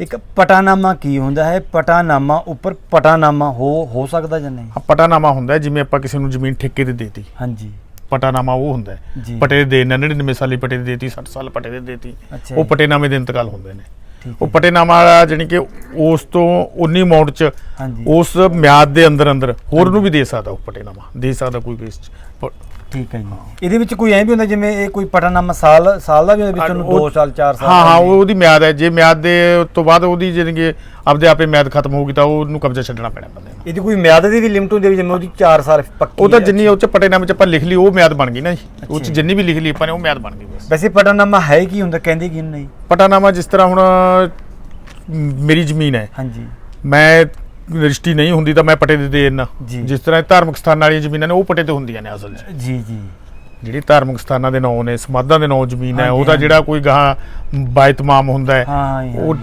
ਇੱਕ ਪਟਾਨਾਮਾ ਕੀ ਹੁੰਦਾ ਹੈ? ਪਟਾਨਾਮਾ ਉੱਪਰ ਪਟਾਨਾਮਾ ਹੋ ਹੋ ਸਕਦਾ ਜਾਂ ਨਹੀਂ? ਪਟਾਨਾਮਾ ਹੁੰਦਾ ਹੈ ਜਿਵੇਂ ਆਪਾਂ ਕਿਸੇ ਨੂੰ ਜ਼ਮੀਨ ਠੇਕੇ ਤੇ ਦੇਤੀ। ਹਾਂਜੀ। ਪਟਾਨਾਮਾ ਉਹ ਹੁੰਦਾ ਹੈ। ਜੀ। ਪਟੇ ਦੇ 99 ਸਾਲੀ ਪਟੇ ਦੇ ਦੇਤੀ 60 ਸਾਲ ਪਟੇ ਦੇ ਦੇਤੀ। ਅੱਛਾ ਉਹ ਜੀ। ਪਟੇਨਾਮੇ ਦੇ ਇੰਤਕਾਲ ਹੁੰਦੇ ਨੇ। ਠੀਕ ਉਹ ਹੈ ਪਟੇਨਾਮਾ ਜਾਨੀ ਕਿ ਉਸ ਤੋਂ ਉਨੀ ਅਮਾਉਂਟ ਚ ਹਾਂਜੀ। ਉਸ ਮਿਆਦ ਦੇ ਅੰਦਰ ਅੰਦਰ ਹੋਰ ਨੂੰ ਵੀ ਦੇ ਸਕਦਾ ਉਹ ਪਟੇਨਾਮਾ। ਦੇ ਸਕਦਾ ਕੋਈ ਵੇਸ ਚ। ਪ- ਠੀਕ ਹੈ ਜੀ। ਇਹਦੇ ਵਿੱਚ ਕੋਈ ਐਂ ਵੀ ਹੁੰਦਾ ਜਿਵੇਂ ਇਹ ਕੋਈ ਪਟਾਨਾਮਾ ਸਾਲ ਸਾਲ ਦਾ ਵੀ ਹੁੰਦਾ ਵਿੱਚ ਉਹਨੂੰ ਉਹ- 2 ਸਾਲ 4 ਸਾਲ ਹਾਂ ਹਾਂ ਉਹਦੀ ਮਿਆਦ ਹੈ। ਜੇ ਮਿਆਦ ਦੇ ਤੋਂ ਬਾਅਦ ਉਹਦੀ ਜਾਨੀ ਕਿ ਆਪਦੇ ਆਪੇ ਮਿਆਦ ਖਤਮ ਹੋਊਗੀ ਤਾਂ ਉਹਨੂੰ ਕਬਜ਼ਾ ਛੱਡਣਾ ਪੈਣਾ ਬੰਦੇ ਨੂੰ। ਇਹਦੀ ਕੋਈ ਮਿਆਦ ਦੀ ਵੀ ਲਿਮਟ ਹੁੰਦੀ ਹੈ ਜਿਵੇਂ ਉਹਦੀ 4 ਸਾਲ ਪੱਕੀ ਉਹ ਤਾਂ। ਜਿੰਨੀ ਉਹ ਚ ਪਟੇਨਾਮੇ ਚ ਆਪਾਂ ਲਿਖ ਲਈ ਉਹ ਮਿਆਦ ਬਣ ਗਈ ਨਾ ਜੀ। ਉਹ ਚ। ਜਿੰਨੀ ਵੀ ਲਿਖ ਲਈ ਆਪਾਂ ਨੇ ਉਹ ਮਿਆਦ ਬਣ ਗਈ ਵੈਸੇ ਪਟਾਨਾਮਾ ਹੈ ਕੀ ਹੁੰਦਾ ਕਹਿੰਦੇ ਕੀ ਨਹੀਂ ਪਟਾਨਾਮਾ ਜਿਸ ਤਰ੍ਹਾਂ ਹੁਣ ਮੇਰੀ ਜ਼ਮੀਨ ਹੈ। ਹਾਂਜੀ। ਮੈਂ ਰਜਿਸਟਰੀ ਨਹੀਂ ਹੁੰਦੀ ਤਾਂ ਮੈਂ ਪਟੇ ਦੇ ਦੇ ਜੀ। ਜਿਸ ਤਰ੍ਹਾਂ ਇਹ ਧਾਰਮਿਕ ਸਥਾਨਾਂ ਵਾਲੀਆਂ ਜ਼ਮੀਨਾਂ ਨੇ ਉਹ ਪਟੇ ਤੇ ਹੁੰਦੀਆਂ ਨੇ ਅਸਲ 'ਚ। ਜੀ ਜੀ। ਜਿਹੜੀ ਧਾਰਮਿਕ ਸਥਾਨਾਂ ਦੇ ਨਾਂ ਨੇ ਸਮਾਧਾਂ ਦੇ ਨਾਂ ਜ਼ਮੀਨ ਹੈ ਉਹਦਾ। ਜਿਹੜਾ ਕੋਈ ਗਾਹ ਬਾਇਤਮਾਮ ਹੁੰਦਾ ਹੈ ਉਹ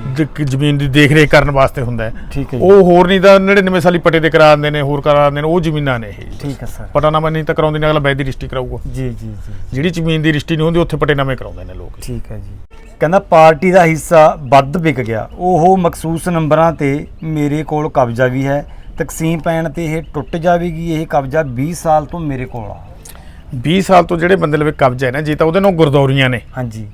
ਜ਼ਮੀਨ ਦੀ ਦੇਖ ਰੇਖ ਕਰਨ ਵਾਸਤੇ ਹੁੰਦਾ ਹੈ। ਉਹ ਹੋਰ ਨਹੀਂ ਤਾਂ 99 ਸਾਲੀ ਪਟੇ ਤੇ ਕਰਾ ਦਿੰਦੇ ਨੇ ਹੋਰ ਕਰਾ ਦਿੰਦੇ ਨੇ ਉਹ ਜ਼ਮੀਨਾਂ ਨੇ ਇਹ ਠੀਕ ਹੈ ਸਰ। ਪਟਾਨਾਮਾ ਨਹੀਂ ਤਾਂ ਕਰਾਉਂਦੇ ਨੇ ਅਗਲਾ ਬੈਦ ਦੀ ਰਜਿਸਟਰੀ ਕਰਾਊਗਾ। ਜੀ ਜੀ ਜੀ ਜਿਹੜੀ ਜ਼ਮੀਨ ਦੀ ਰਜਿਸਟਰੀ ਨਹੀਂ ਹੁੰਦੀ ਉੱਥੇ ਪਟੇਨਾਮੇ ਕਰਾਉਂਦੇ ਨੇ ਲੋਕ ਠੀਕ ਹੈ ਜੀ। ਕਹਿੰਦਾ ਪਾਰਟੀ ਦਾ ਹਿੱਸਾ ਵੱਧ ਵਿਕ ਗਿਆ। ਉਹ ਮਖਸੂਸ ਨੰਬਰਾਂ ਤੇ ਮੇਰੇ ਕੋਲ ਕਬਜ਼ਾ ਵੀ ਹੈ ਤਕਸੀਮ ਪੈਣ ਤੇ ਇਹ ਟੁੱਟ ਜਾਵੇਗੀ ਇਹ ਕਬਜ਼ਾ 20 ਸਾਲ ਤੋਂ ਮੇਰੇ ਕੋਲ ਆ। 20 ਸਾਲ ਤੋਂ ਜਿਹੜੇ ਬੰਦੇ ਲਵੇ ਕਬਜ਼ਾ ਹੈ ਨਾ ਜੇ ਤਾਂ ਉਹਦੇ ਨਾਲ ਗੁਰਦੌਰੀਆਂ ਨੇ। ਹਾਂਜੀ।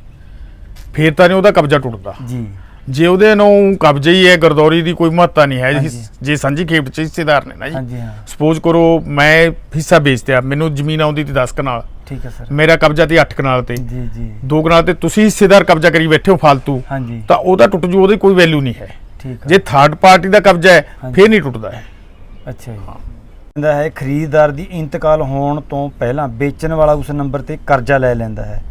ਫੇਰ ਤਾਂ ਨਹੀਂ ਉਹਦਾ ਕਬਜ਼ਾ ਟੁੱਟਦਾ। ਜੀ। ਜੇ ਉਹਦੇ ਨੂੰ ਕਬਜ਼ਾ ਹੀ ਹੈ ਗਰਦੌਰੀ ਦੀ ਕੋਈ ਮਹੱਤਤਾ ਨਹੀਂ ਹੈ। ਜੇ ਸਾਂਝੀ ਖੇਪ ਚ ਹਿੱਸੇਦਾਰ ਨੇ ਨਾ ਜੀ। ਸਪੋਜ਼ ਕਰੋ ਮੈਂ ਹਿੱਸਾ ਵੇਚਦਿਆ ਮੈਨੂੰ ਜ਼ਮੀਨ ਆਉਂਦੀ ਤੇ 10 ਕਨਾਲ। ਠੀਕ ਹੈ ਸਰ। ਮੇਰਾ ਕਬਜ਼ਾ ਤੇ 8 ਕਨਾਲ ਤੇ। ਜੀ ਜੀ। ਦੋ ਕਨਾਲ ਤੇ ਤੁਸੀਂ ਹਿੱਸੇਦਾਰ ਕਬਜ਼ਾ ਕਰੀ ਬੈਠੇ ਹੋ ਫालतू ਹਾਂਜੀ। ਤਾਂ ਉਹਦਾ ਟੁੱਟ ਜੂ ਉਹਦੀ ਕੋਈ ਵੈਲਿਊ ਨਹੀਂ ਹੈ। ਠੀਕ ਹੈ। ਜੇ ਥਰਡ ਪਾਰਟੀ ਦਾ ਕਬਜ਼ਾ ਹੈ। ਫੇਰ ਨਹੀਂ ਟੁੱਟਦਾ। ਹੈ ਅੱਛਾ ਜੀ। ਕਹਿੰਦਾ ਹੈ। ਖਰੀਦਦਾਰ ਦੀ ਇੰਤਕਾਲ ਹੋਣ ਤੋਂ ਪਹਿਲਾਂ ਵੇਚਣ ਵਾਲਾ ਉਸ ਨੰਬਰ ਤੇ ਕਰਜ਼ਾ ਲੈ ਲੈਂਦਾ ਹੈ।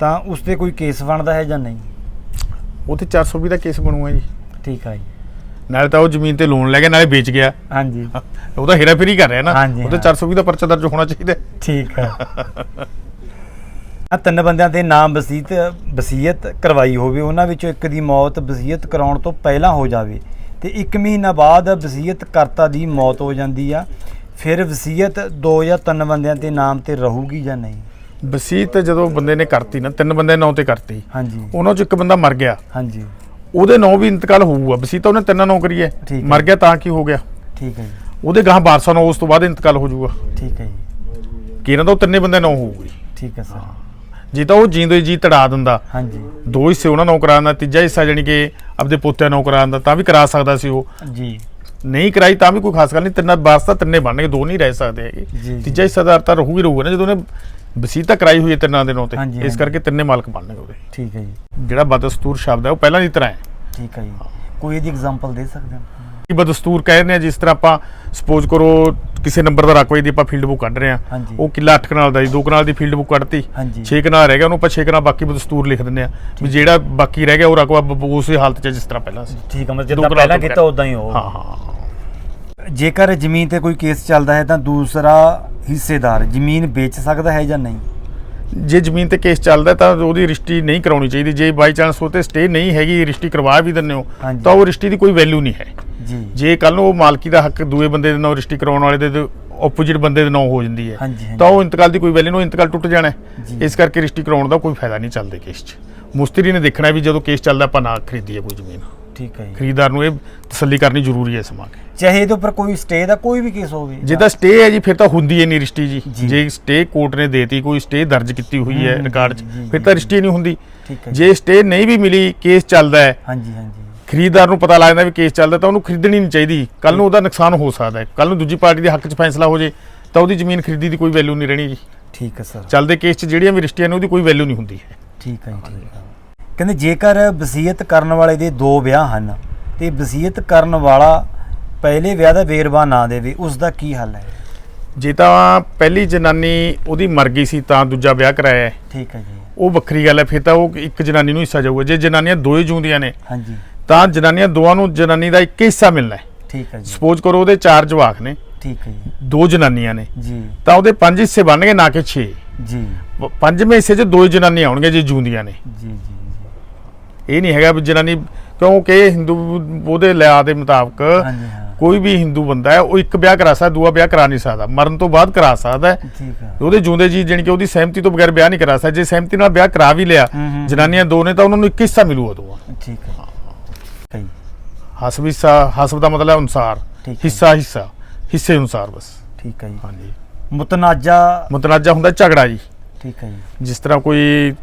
ਤਾਂ ਉਸ ਤੇ ਕੋਈ ਕੇਸ ਬਣਦਾ ਹੈ ਜਾਂ ਨਹੀਂ? ਉਹ ਤੇ 420 ਦਾ ਕੇਸ ਬਣੂਗਾ ਜੀ। ਠੀਕ ਹੈ ਜੀ। ਨਾਲੇ ਤਾਂ ਉਹ ਜ਼ਮੀਨ ਤੇ ਲੋਨ ਲੈ ਗਿਆ ਨਾਲੇ ਵੇਚ ਗਿਆ। ਹਾਂਜੀ। ਉਹਦਾ ਹੇਰਾ ਫੇਰੀ ਕਰ ਰਿਹਾ ਨਾ। ਹਾਂਜੀ, ਉਹਦੇ ਹਾਂ। 420 ਦਾ ਪਰਚਾ ਦਰਜ ਹੋਣਾ ਚਾਹੀਦਾ। ਠੀਕ ਹੈ ਆ ਤਿੰਨ ਬੰਦਿਆਂ ਦੇ ਨਾਮ ਵਸੀਅਤ ਵਸੀਅਤ ਕਰਵਾਈ ਹੋਵੇ। ਉਹਨਾਂ ਵਿੱਚੋਂ ਇੱਕ ਦੀ ਮੌਤ ਵਸੀਅਤ ਕਰਾਉਣ ਤੋਂ ਪਹਿਲਾਂ ਹੋ ਜਾਵੇ। ਤੇ 1 ਮਹੀਨਾ ਬਾਅਦ ਵਸੀਅਤ ਕਰਤਾ ਦੀ ਮੌਤ ਹੋ ਜਾਂਦੀ ਆ। ਫਿਰ ਵਸੀਅਤ ਦੋ ਜਾਂ ਤਿੰਨ ਬੰਦਿਆਂ ਦੇ ਨਾਮ ਤੇ ਰਹੂਗੀ ਜਾਂ ਨਹੀਂ? ਵਸੀਅਤ ਜਦੋਂ ਬੰਦੇ ਨੇ ਕਰਤੀ ਨਾ ਤਿੰਨ ਬੰਦੇ ਨਾਂ ਤੇ ਕਰਤੀ। ਹਾਂਜੀ। ਉਹਨਾਂ ਚ ਇੱਕ ਬੰਦਾ ਮਰ ਗਿਆ। ਹਾਂਜੀ। ਉਹਦੇ ਨਾਂ ਵੀ ਇੰਤਕਾਲ ਹੋਊਗਾ। ਵਸੀਅਤ ਉਹਨੇ ਤਿੰਨਾਂ ਨਾਂ ਕਰੀ ਹੈ। ਠੀਕ ਹੈ। ਮਰ ਗਿਆ ਤਾਂ ਕੀ ਹੋ ਗਿਆ? ਠੀਕ ਹੈ ਜੀ। ਉਹਦੇ ਗਾਹ ਵਾਰਸਾਂ ਨੂੰ ਉਸ ਤੋਂ ਬਾਅਦ ਇੰਤਕਾਲ ਹੋ ਜਾਊਗਾ। ਠੀਕ ਹੈ ਜੀ। ਕਿ ਇਹਨਾਂ ਦਾ ਤਿੰਨੇ ਬੰਦੇ ਨਾਂ ਹੋਊਗੀ। ਠੀਕ ਹੈ ਸਰ। ਜੇ ਤਾਂ ਉਹ ਜੀਂਦੇ ਜੀ ਤੜਾ ਦਿੰਦਾ। ਹਾਂਜੀ। ਦੋ ਹਿੱਸੇ ਉਹਨਾਂ ਨਾਂ ਕਰਾਉਣ ਦਾ ਤੀਜਾ ਹਿੱਸਾ ਜਾਨੀ ਕਿ ਆਪਦੇ ਪੋਤਿਆਂ ਨਾਂ ਕਰਾਉਣ ਦਾ ਤਾਂ ਵੀ ਕਰਾ ਸਕਦਾ ਸੀ ਉਹ। ਜੀ। ਨਹੀਂ ਕਰਾਈ ਤਾਂ ਵੀ ਕੋਈ ਖਾਸ ਗੱਲ ਨਹੀਂ ਤਿੰਨਾਂ ਵਾਸਤਾ ਤਿੰਨੇ ਬਣਨਗੇ ਦੋ ਨਹੀਂ ਰਹਿ ਸਕਦੇ ਹੈਗੇ। ਤੀਜਾ ਹਿੱਸਾਦਾਰ ਤਾਂ ਰਹੂਗੀ ਰਹੂਗਾ ਨਾ ਜਦੋਂ ਉਹਨੇ ਵਸੀਅਤ ਤਾਂ ਕਰਾਈ ਹੋਈ ਹੈ ਤਿੰਨਾਂ ਦੇ ਨਾਂ ਤੇ ਇਸ। ਕਰਕੇ ਤਿੰਨੇ ਮਾਲਕ ਬਣਨਗੇ ਉਹਦੇ। ਠੀਕ ਹੈ ਜੀ। ਜਿਹੜਾ ਬਦਸਤੂਰ ਸ਼ਬਦ ਹੈ ਉਹ ਪਹਿਲਾਂ ਦੀ ਤਰ੍ਹਾਂ ਹੈ। ਠੀਕ ਹੈ ਜੀ। ਕੋਈ ਇਹਦੀ ਐਗਜ਼ਾਮਪਲ ਦੇ ਸਕਦੇ ਹੋ? ਬਦਸਤੂਰ ਕਹਿੰਦੇ ਆ ਜਿਸ ਤਰ੍ਹਾਂ ਆਪਾਂ ਸਪੋਜ਼ ਕਰੋ ਕਿਸੇ ਨੰਬਰ ਦਾ ਰਕਬੇ ਦੀ ਆਪਾਂ ਫੀਲਡ ਬੁੱਕ ਕੱਢ ਰਹੇ ਆ ਹਾਂਜੀ। ਉਹ ਕਿੱਲਾ 8 ਕਨਾਲ ਦਾ ਜੀ 2 ਕਨਾਲ ਦੀ ਫੀਲਡ ਬੁੱਕ ਕੱਢਤੀ ਹਾਂਜੀ। 6 ਕਨਾਲ ਰਹਿ ਗਿਆ ਉਹਨੂੰ ਆਪਾਂ 6 ਕਨਾਲ ਬਾਕੀ ਬਦਸਤੂਰ ਲਿਖ ਦਿੰਦੇ ਆ ਵੀ ਜਿਹੜਾ ਬਾਕੀ ਰਹਿ ਗਿਆ ਉਹ ਰਕਬਾ ਬ- ਉਸੇ ਹਾਲਤ 'ਚ ਜਿਸ ਤਰ੍ਹਾਂ ਪਹਿਲਾਂ ਸੀ। ਠੀਕ ਹੈ ਮਤਲਬ ਜਿੱਦਾਂ ਪਹਿਲਾਂ ਕੀਤਾ ਉਦਾਂ ਹੀ ਹੋ ਹਾਂ ਹਾਂ। ਜੇਕਰ ਜ਼ਮੀਨ ਤੇ ਕੋਈ ਕੇਸ ਚੱਲਦਾ ਹੈ ਤਾਂ ਦੂਸਰਾ ਹਿੱਸੇਦਾਰ ਜ਼ਮੀਨ ਵੇਚ ਸਕਦਾ ਹੈ ਜਾਂ ਨਹੀਂ? ਜੇ ਜ਼ਮੀਨ ਤੇ ਕੇਸ ਚੱਲਦਾ ਤਾਂ ਉਹਦੀ ਰਿਸ਼ਤੀ ਨਹੀਂ ਕਰਾਉਣੀ ਚਾਹੀਦੀ। ਜੇ ਬਾਈ ਚਾਂਸ ਉਹ ਤੇ ਸਟੇ ਨਹੀਂ ਹੈਗੀ ਰਿਸ਼ਤੀ ਕਰਵਾ ਵੀ ਦਿੰਦੇ ਹੋ ਹਾਂਜੀ। ਤਾਂ ਉਹ ਰਿਸ਼ਤੀ ਦੀ ਕੋਈ ਵੈਲਿਊ ਨਹੀਂ ਹੈ। ਜੀ ਜੇ ਕੱਲ ਨੂੰ ਉਹ ਮਾਲਕੀ ਦਾ ਹੱਕ ਦੂਏ ਬੰਦੇ ਦੇ ਨਾਲ ਰਿਸ਼ਤੀ ਕਰਾਉਣ ਵਾਲੇ ਦੇ ਆਪੋਜੀਟ ਬੰਦੇ ਦੇ ਨਾਂ ਹੋ ਜਾਂਦੀ ਹੈ। ਤਾਂ ਉਹ ਇੰਤਕਾਲ ਦੀ ਕੋਈ ਵੈਲਿਊ ਨਹੀਂ ਇੰਤਕਾਲ ਟੁੱਟ ਜਾਣਾ। ਇਸ ਕਰਕੇ ਰਿਸ਼ਤੀ ਕਰਾਉਣ ਦਾ ਕੋਈ ਫਾਇਦਾ ਨਹੀਂ ਚੱਲਦੇ ਕੇਸ 'ਚ ਮੁਸਤਰੀ ਨੇ ਦੇਖਣਾ ਵੀ ਜਦੋਂ ਕੇਸ ਚੱਲਦਾ ਆਪਾਂ ਨਾ ਖਰੀਦੀਏ ਕੋਈ ਜ਼ਮੀਨ ਠੀਕ ਹੈ ਜੀ ਖਰੀਦਦਾਰ ਨੂੰ ਇਹ ਤਸੱਲੀ ਕਰਨੀ ਜ਼ਰੂਰੀ ਹੈ ਇਸ ਮੌਕੇ ਚਾਹੇ ਇਹਦੇ ਉੱਪਰ ਕੋਈ ਸਟੇ ਦਾ ਕੋਈ ਵੀ ਕੇਸ ਹੋਵੇ ਜੇ ਤਾਂ ਸਟੇ ਹੈ ਜੀ ਫਿਰ ਤਾਂ ਹੁੰਦੀ ਹੈ ਨਹੀਂ ਰਿਸ਼ਤੀ ਜੀ ਜੀ। ਸਟੇ ਕੋਰਟ ਨੇ ਦੇਤੀ ਕੋਈ ਸਟੇ ਦਰਜ ਕੀਤੀ ਹੋਈ ਹੈ ਰਿਕਾਰਡ 'ਚ ਫਿਰ ਤਾਂ। ਰਿਸ਼ਤੀ ਨਹੀਂ ਹੁੰਦੀ ਠੀਕ ਹੈ ਜੀ। ਜੇ ਸਟੇ ਨਹੀਂ ਵੀ ਮਿਲੀ ਕੇਸ ਚੱਲਦਾ ਹੈ ਹਾਂਜੀ ਹਾਂਜੀ ਖਰੀਦਦਾਰ ਨੂੰ ਪਤਾ ਲੱਗਦਾ ਵੀ ਕੇਸ ਚੱਲਦਾ ਤਾਂ ਉਹਨੂੰ ਖਰੀਦਣੀ ਨਹੀਂ ਚਾਹੀਦੀ। ਕੱਲ ਨੂੰ ਉਹਦਾ ਨੁਕਸਾਨ ਹੋ ਸਕਦਾ ਹੈ। ਕੱਲ ਨੂੰ ਦੂਜੀ ਪਾਰਟੀ ਦੇ ਹੱਕ 'ਚ ਫੈਸਲਾ ਹੋ ਜੇ ਤਾਂ ਉਹਦੀ ਜ਼ਮੀਨ ਖਰੀਦੀ ਦੀ ਕੋਈ ਵੈਲਿਊ ਨਹੀਂ ਰਹਿਣੀ ਜੀ। ਠੀਕ ਹੈ ਸਰ। ਚੱਲਦੇ ਕੇਸ 'ਚ ਜਿਹੜੀਆਂ ਵੀ ਰਿਸ਼ਤੀਆਂ ਨੇ ਉਹਦੀ ਕੋਈ ਵੈਲਿਊ ਨਹੀਂ ਹੁੰਦੀ। ਹੈ ਠੀਕ ਹੈ ਜੀ ਠੀਕ ਹੈ। ਕਹਿੰਦੇ ਜੇਕਰ ਵਸੀਅਤ ਕਰਨ ਵਾਲੇ ਦੇ ਦੋ ਵਿਆਹ ਹਨ ਤੇ ਵਸੀਅਤ ਕਰਨ ਵਾਲਾ ਪਹਿਲੇ ਵਿਆਹ ਦਾ ਵੇਰਵਾ ਨਾ ਦੇਵੇ ਉਸ ਦਾ ਕੀ ਹੱਲ ਹੈ? ਜੇ ਤਾਂ ਪਹਿਲੀ ਜਨਾਨੀ ਉਹਦੀ ਮਰ ਗਈ ਸੀ ਤਾਂ ਦੂਜਾ ਵਿਆਹ ਕਰਾਇਆ ਹੈ, ਠੀਕ ਹੈ ਜੀ। ਉਹ ਵੱਖਰੀ ਗੱਲ ਹੈ ਫਿਰ ਤਾਂ ਉਹ ਇੱਕ ਜਨਾਨੀ ਨੂੰ ਹਿੱਸਾ ਜਾਊਗਾ। ਜੇ ਜਨਾਨੀਆਂ ਦੋਏ ਜੂੰਦੀਆਂ ਨੇ ਹਾਂਜੀ। ਤਾਂ ਜਨਾਨੀਆਂ ਦੋਵਾਂ ਨੂੰ ਜਨਾਨੀ ਦਾ ਇੱਕ ਹਿੱਸਾ ਮਿਲਣਾ ਹੈ। ਠੀਕ ਹੈ ਜੀ। ਸਪੋਜ਼ ਕਰੋ ਉਹਦੇ ਚਾਰ ਜਵਾਕ ਨੇ। ਠੀਕ ਹੈ ਜੀ। ਦੋ ਜਨਾਨੀਆਂ ਨੇ। ਜੀ। ਤਾਂ ਉਹਦੇ ਪੰਜ ਹਿੱਸੇ ਬਣਨਗੇ ਨਾ ਕਿ 6 ਜੀ। ਪੰਜਵੇਂ ਹਿੱਸੇ 'ਚ ਦੋ ਜਨਾਨੀਆਂ ਆਉਣਗੀਆਂ ਜੇ ਜੂੰਦੀਆਂ ਨੇ। ਜੀ ਜੀ ਇਹ ਨਹੀਂ ਹੈਗਾ ਵੀ ਜਨਾਨੀ ਕਿਉਂਕਿ ਹਿੰਦੂ ਉਹਦੇ ਲਿਆ ਦੇ ਮੁਤਾਬਕ ਕੋਈ ਵੀ ਹਿੰਦੂ ਬੰਦਾ ਹੈ ਉਹ ਇੱਕ ਵਿਆਹ ਕਰਾ ਸਕਦਾ ਦੂਆ ਵਿਆਹ ਕਰਾ ਨਹੀਂ ਸਕਦਾ। ਮਰਨ ਤੋਂ ਬਾਅਦ ਕਰਾ ਸਕਦਾ ਹੈ। ਠੀਕ ਹੈ। ਉਹਦੇ ਜੂੰਦੇ ਜੀ ਜਾਣੀ ਕਿ ਉਹਦੀ ਸਹਿਮਤੀ ਤੋਂ ਬਗੈਰ ਵਿਆਹ ਨਹੀਂ ਕਰਾ ਸਕਦਾ। ਜੇ ਸਹਿਮਤੀ ਨਾਲ ਵਿਆਹ ਕਰਾ ਵੀ ਲਿਆ। ਜਨਾਨੀਆਂ ਦੋ ਨੇ ਤਾਂ ਉਹਨਾਂ ਨੂੰ ਇੱਕ ਹਿੱਸਾ ਮਿਲੂਗਾ ਦੋਵਾਂ ਠੀਕ ਹੈ। ਹੈ ਜੀ ਹਸਬ ਹਿੱਸਾ ਹਸਬ ਦਾ ਮਤਲਬ ਹੈ ਅਨੁਸਾਰ। ਠੀਕ ਹੈ। ਹਿੱਸਾ ਹਿੱਸਾ। ਹਿੱਸੇ ਅਨੁਸਾਰ ਬਸ। ਠੀਕ ਹੈ ਜੀ। ਹਾਂਜੀ। ਮੁਤਨਾਜ਼ਾ ਮੁਤਨਾਜ਼ਾ ਹੁੰਦਾ ਝਗੜਾ ਜੀ। ਠੀਕ ਹੈ ਜੀ। ਜਿਸ ਤਰ੍ਹਾਂ ਕੋਈ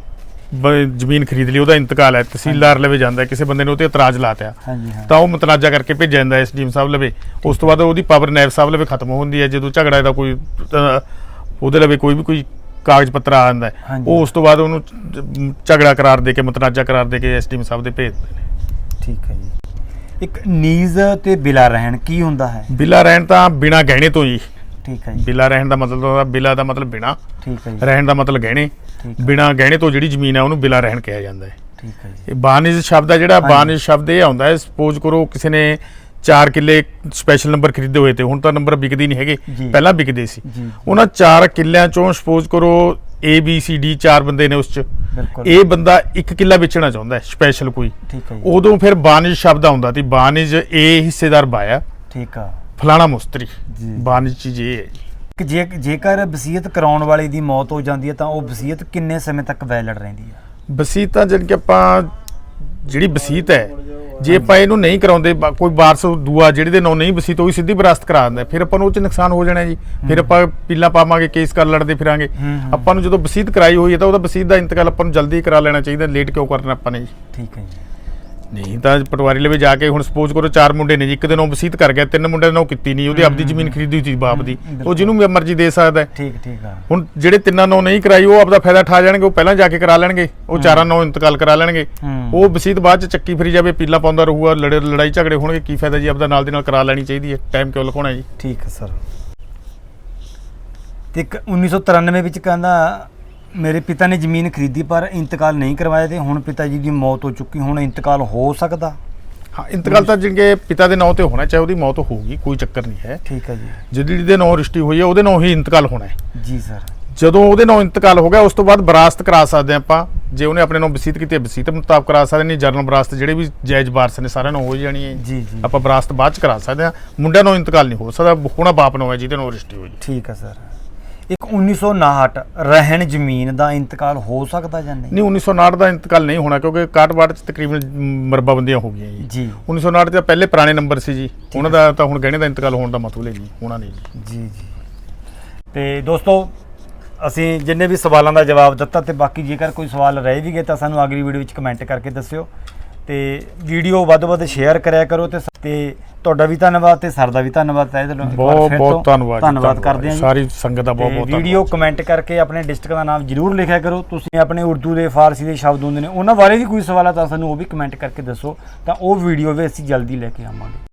ਬ- ਜ਼ਮੀਨ ਖਰੀਦ ਲਈ ਉਹਦਾ ਇੰਤਕਾਲ ਹੈ ਤਹਿਸੀਲਦਾਰ ਲਵੇ ਜਾਂਦਾ ਹੈ, ਕਿਸੇ ਬੰਦੇ ਨੇ ਉਹਤੇ ਇਤਰਾਜ਼ ਲਾਤਿਆ ਹਾਂਜੀ ਹਾਂ। ਤਾਂ ਉਹ ਮੁਤਨਾਜ਼ਾ ਕਰਕੇ ਭੇਜਿਆ ਜਾਂਦਾ ਐਸਡੀਐਮ ਸਾਹਿਬ ਲਵੇ। ਉਸ ਤੋਂ ਬਾਅਦ ਉਹਦੀ ਪਾਵਰ ਨਾਇਬ ਸਾਹਿਬ ਲਵੇ ਖਤਮ ਹੁੰਦੀ ਹੈ ਜਦੋਂ ਝਗੜਾ ਦਾ ਕੋਈ ਅਹ, ਉਹਦੇ ਲਵੇ ਕੋਈ ਵੀ ਕੋਈ ਕਾਗਜ਼ ਪੱਤਰ ਆ ਜਾਂਦਾ ਹੈ, ਹਾਂਜੀ। ਉਹ ਉਸ ਤੋਂ ਬਾਅਦ ਉਹਨੂੰ ਝ- ਝਗੜਾ ਕਰਾਰ ਦੇ ਕੇ ਮੁਤਨਾਜ਼ਾ ਕਰਾਰ ਦੇ ਕੇ ਐਸਡੀਐਮ ਸਾਹਿਬ ਦੇ ਭੇਜਦੇ ਨੇ। ਠੀਕ ਹੈ ਜੀ। ਇੱਕ ਨੀਜ਼ ਤੇ ਬਿਲਾ ਰਹਿਣ ਕੀ ਹੁੰਦਾ ਹੈ? ਬਿਲਾ ਰਹਿਣ ਤਾਂ ਬਿਨਾ ਗਹਿਣੇ ਤੋਂ ਜੀ। ਠੀਕ ਹੈ ਜੀ। ਬਿਲਾ ਰਹਿਣ ਦਾ ਮਤਲਬ ਹੁੰਦਾ ਬਿਲਾ ਦਾ ਮਤਲਬ ਬਿਨਾ। ਠੀਕ ਹੈ ਜੀ। ਰਹਿਣ ਦਾ ਮਤਲਬ ਗਹਿਣੇ। ਬਿਨਾ ਗਹਿਣੇ ਤੋਂ ਜਿਹੜੀ ਜ਼ਮੀਨ ਹੈ ਉਹਨੂੰ ਬਿਲਾ ਰਹਿਣ ਕਿਹਾ ਜਾਂਦਾ ਹੈ। ਠੀਕ ਹੈ ਜੀ। ਇਹ ਬਾਨਿਜ ਸ਼ਬਦ ਹੈ ਜਿਹੜਾ। ਬਾਨਿਜ ਸ਼ਬਦ ਇਹ ਆਉਂਦਾ ਹੈ। ਸਪੋਜ਼ ਕਰੋ ਕਿਸੇ ਨੇ 4 ਕਿੱਲੇ ਸਪੈਸ਼ਲ ਨੰਬਰ ਖਰੀਦੇ ਹੋਏ ਤੇ ਹੁਣ ਤਾਂ ਨੰਬਰ ਵਿਕਦੇ ਨਹੀਂ ਹੈਗੇ। ਪਹਿਲਾਂ ਵਿਕਦੇ ਸੀ। ਉਹਨਾਂ 4 ਕਿੱਲਿਆਂ ਚੋਂ ਸਪੋਜ਼ ਕਰੋ A B C D ਚਾਰ ਬੰਦੇ ਨੇ ਉਸ ਚ। ਇਹ ਬੰਦਾ ਇੱਕ ਕਿੱਲਾ ਵੇਚਣਾ ਚਾਹੁੰਦਾ ਹੈ ਸਪੈਸ਼ਲ ਕੋਈ। ਠੀਕ ਹੈ ਜੀ। ਉਦੋਂ ਫਿਰ ਬਾਨਿਜ ਸ਼ਬਦ ਆਉਂਦਾ ਤੇ ਬਾਨਿਜ A ਹਿੱਸੇਦਾਰ ਬਾਇਆ। ਠੀਕ ਆ। ਫਲਾਣਾ ਮੁਸਤਰੀ। ਜੀ। ਬਾਨਿਜ ਚੀਜ਼ ਇਹ ਹੈ ਜੀ। ਕਿ ਜੇ ਜੇਕਰ ਵਸੀਅਤ ਕਰਾਉਣ ਵਾਲੇ ਦੀ ਮੌਤ ਹੋ ਜਾਂਦੀ ਹੈ ਤਾਂ ਉਹ ਵਸੀਅਤ ਕਿੰਨੇ ਸਮੇਂ ਤੱਕ ਵੈਲਿਡ ਰਹਿੰਦੀ ਹੈ? ਵਸੀਤ ਤਾਂ ਜਾਣੀ ਕਿ ਆਪਾਂ ਜਿਹੜੀ ਵਸੀਤ ਹੈ ਜੇ ਆਪਾਂ ਇਹਨੂੰ ਨਹੀਂ ਕਰਾਉਂਦੇ ਬਾ- ਕੋਈ ਵਾਰਸ ਦੂਆ ਜਿਹੜੇ ਦੇ ਨਾਂ ਨਹੀਂ ਵਸੀਤ ਉਹ ਵੀ ਸਿੱਧੀ ਵਿਰਾਸਤ ਕਰਾ ਦਿੰਦਾ। ਹੈ। ਫਿਰ ਆਪਾਂ ਨੂੰ ਉਹ ਚ ਨੁਕਸਾਨ ਹੋ ਜਾਣਾ ਜੀ। ਫਿਰ ਆਪਾਂ ਪੀਲਾ ਪਾਵਾਂਗੇ ਕੇਸ ਕਰ ਲੜਦੇ ਫਿਰਾਂਗੇ। ਆਪਾਂ ਨੂੰ ਜਦੋਂ ਵਸੀਤ ਕਰਾਈ ਹੋਈ ਹੈ ਤਾਂ ਉਹਦਾ ਵਸੀਤ ਦਾ ਇੰਤਕਾਲ ਆਪਾਂ ਨੂੰ ਜਲਦੀ ਕਰਾ ਲੈਣਾ ਚਾਹੀਦਾ ਲੇਟ ਕਿਉਂ ਕਰਨਾ ਆਪਾਂ ਨੇ ਜੀ। ਠੀਕ ਹੈ ਜੀ। ਨਹੀਂ ਤਾਂ ਪਟਵਾਰੀ ਲਵੇ ਜਾ ਕੇ ਹੁਣ ਸਪੋਜ਼ ਕਰੋ ਚਾਰ ਮੁੰਡੇ ਨੇ ਜੀ ਇੱਕ ਦਿਨ ਉਹ ਵਸੀਤ ਕਰ ਗਿਆ ਤਿੰਨ ਮੁੰਡਿਆਂ ਨੇ ਉਹ ਕੀਤੀ ਨਹੀਂ ਉਹਦੀ ਆਪਦੀ ਜ਼ਮੀਨ ਖਰੀਦੀ ਹੋਈ ਸੀ ਬਾਪ ਦੀ। ਉਹ ਜਿਹਨੂੰ ਮਰਜ਼ੀ ਦੇ ਸਕਦਾ ਠੀਕ ਠੀਕ ਆ। ਹੁਣ ਜਿਹੜੇ ਤਿੰਨਾਂ ਨੂੰ ਨਹੀਂ ਕਰਾਈ ਉਹ ਆਪਦਾ ਫਾਇਦਾ ਠਾ ਜਾਣਗੇ ਉਹ ਪਹਿਲਾਂ ਜਾ ਕੇ ਕਰਾ ਲੈਣਗੇ ਉਹ ਚਾਰਾਂ ਨੂੰ ਇੰਤਕਾਲ ਕਰਾ ਲੈਣਗੇ। ਉਹ ਵਸੀਤ ਬਾਅਦ ਚ ਚੱਕੀ ਫਿਰੀ ਜਾਵੇ ਪੀਲਾ ਪਾਉਂਦਾ ਰਹੂਗਾ ਲੜੇ ਲੜਾਈ ਝਗੜੇ ਹੋਣਗੇ ਕੀ ਫਾਇਦਾ ਜੀ ਆਪਦਾ ਨਾਲ ਦੀ ਨਾਲ ਕਰਾ ਲੈਣੀ ਚਾਹੀਦੀ ਹੈ ਟਾਈਮ ਕਿਉਂ ਲਗਾਉਣਾ ਜੀ? ਠੀਕ ਹੈ ਸਰ। ਤੇ ਇੱਕ 1993 ਵਿੱਚ ਕਹਿੰਦਾ ਮੇਰੇ ਪਿਤਾ ਨੇ ਜ਼ਮੀਨ ਖਰੀਦੀ ਪਰ ਇੰਤਕਾਲ ਨਹੀਂ ਕਰਵਾਇਆ ਤੇ ਹੁਣ ਪਿਤਾ ਜੀ ਦੀ ਮੌਤ ਹੋ ਚੁੱਕੀ ਹੁਣ ਇੰਤਕਾਲ ਹੋ ਸਕਦਾ? ਹਾਂ ਇੰਤਕਾਲ ਤਾਂ ਜਿੰਗੇ ਪਿਤਾ ਦੇ ਨਾਂ ਤੇ ਹੋਣਾ ਚਾਹੇ ਉਹਦੀ ਮੌਤ ਹੋਊਗੀ ਕੋਈ ਚੱਕਰ ਨਹੀਂ ਹੈ। ਠੀਕ ਹੈ ਜੀ। ਜਿਹੜੀ ਦੇ ਨਾਂ ਰਿਸ਼ਤੀ ਹੋਈ ਹੈ ਉਹਦੇ ਨਾਂ ਹੀ ਇੰਤਕਾਲ ਹੋਣਾ ਹੈ। ਜੀ ਸਰ। ਜਦੋਂ ਉਹਦੇ ਨਾਂ ਇੰਤਕਾਲ ਹੋ ਗਿਆ ਉਸ ਤੋਂ ਬਾਅਦ ਵਿਰਾਸਤ ਕਰਾ ਸਕਦੇ ਹਾਂ ਆਪਾਂ। ਜੇ ਉਹਨੇ ਆਪਣੇ ਨਾਂ ਵਸੀਤ ਕੀਤੀ ਹੈ ਵਸੀਤ ਮੁਤਾਬਕ ਕਰਾ ਸਕਦੇ ਨਹੀਂ ਜਰਨਲ ਵਿਰਾਸਤ ਜਿਹੜੇ ਵੀ ਜਾਇਜ਼ ਵਾਰਸ ਨੇ ਸਾਰਿਆਂ ਨੂੰ ਹੋ ਜਾਣੀ ਹੈ। ਜੀ ਜੀ। ਆਪਾਂ ਵਿਰਾਸਤ ਬਾਅਦ ਚ ਕਰਾ ਸਕਦੇ ਹਾਂ। ਮੁੰਡਿਆਂ ਨੂੰ ਇੰਤਕਾਲ ਨਹੀਂ ਹੋ ਸਕਦਾ ਹੋਣਾ ਬਾਪ ਨੂੰ ਹੈ ਜਿਹਦੇ ਨਾਲ ਰਿਸ਼ਤੀ ਹੋਈ। ਠੀਕ ਹੈ ਸਰ। ਇੱਕ 1959 ਰਹਿਣ ਜ਼ਮੀਨ ਦਾ ਇੰਤਕਾਲ ਹੋ ਸਕਦਾ ਜਾਂ ਨਹੀਂ? ਨਹੀਂ 1959 ਦਾ ਇੰਤਕਾਲ ਨਹੀਂ ਹੋਣਾ ਕਿਉਂਕਿ 61 ਚ ਤਕਰੀਬਨ ਮਰਬਾਬੰਦੀਆਂ ਹੋ ਗਈਆਂ ਜੀ। ਜੀ। 1959 ਤੇ ਪਹਿਲੇ ਪੁਰਾਣੇ ਨੰਬਰ ਸੀ ਜੀ। ਉਹਨਾਂ ਦਾ ਤਾਂ ਹੁਣ ਗਹਿਣੇ ਦਾ ਇੰਤਕਾਲ ਹੋਣ ਦਾ ਮਤਲਬ ਹੀ ਨਹੀਂ ਹੋਣਾ ਨਹੀਂ ਜੀ। ਜੀ ਜੀ। ਤੇ ਦੋਸਤੋ ਅਸੀਂ ਜਿੰਨੇ ਵੀ ਸਵਾਲਾਂ ਦਾ ਜਵਾਬ ਦਿੱਤਾ ਤੇ ਬਾਕੀ ਜੇਕਰ ਕੋਈ ਸਵਾਲ ਰਹਿ ਵੀ ਗਏ ਤਾਂ ਸਾਨੂੰ ਅਗਲੀ ਵੀਡੀਓ ਵਿੱਚ ਕਮੈਂਟ ਕਰਕੇ ਦੱਸਿਓ। ਤੇ ਵੀਡੀਓ ਵੱਧ ਤੋਂ ਵੱਧ ਸ਼ੇਅਰ ਕਰਿਆ ਕਰੋ ਤੇ ਤੇ ਤੁਹਾਡਾ ਵੀ ਧੰਨਵਾਦ ਤੇ ਸਰ ਦਾ ਵੀ ਧੰਨਵਾਦ ਹੈ ਇਹਦੇ ਲਈ ਇੱਕ ਵਾਰ ਬਹੁਤ ਫਿਰ ਬਹੁਤ ਤੋਂ ਧੰਨਵਾਦ ਜੀ, ਧੰਨਵਾਦ। ਕਰਦੇ ਹਾਂ ਜੀ। ਸਾਰੀ ਸੰਗਤ ਦਾ ਬਹੁਤ ਤੇ ਬਹੁਤ ਵੀਡੀਓ ਧੰਨਵਾਦ। ਕਮੈਂਟ ਕਰਕੇ ਆਪਣੇ ਡਿਸਟ੍ਰਿਕਟ ਦਾ ਨਾਮ ਜਰੂਰ ਲਿਖਿਆ ਕਰੋ। ਤੁਸੀਂ ਆਪਣੇ ਉਰਦੂ ਦੇ ਫਾਰਸੀ ਦੇ ਸ਼ਬਦ ਹੁੰਦੇ ਨੇ ਉਹਨਾਂ ਬਾਰੇ ਵੀ ਕੋਈ ਸਵਾਲ ਆ ਤਾਂ ਸਾਨੂੰ ਉਹ ਵੀ ਕਮੈਂਟ ਕਰਕੇ ਦੱਸੋ। ਤਾਂ ਉਹ ਵੀਡੀਓ ਵੀ ਅਸੀਂ ਜਲਦੀ ਲੈ ਕੇ ਆਵਾਂਗੇ।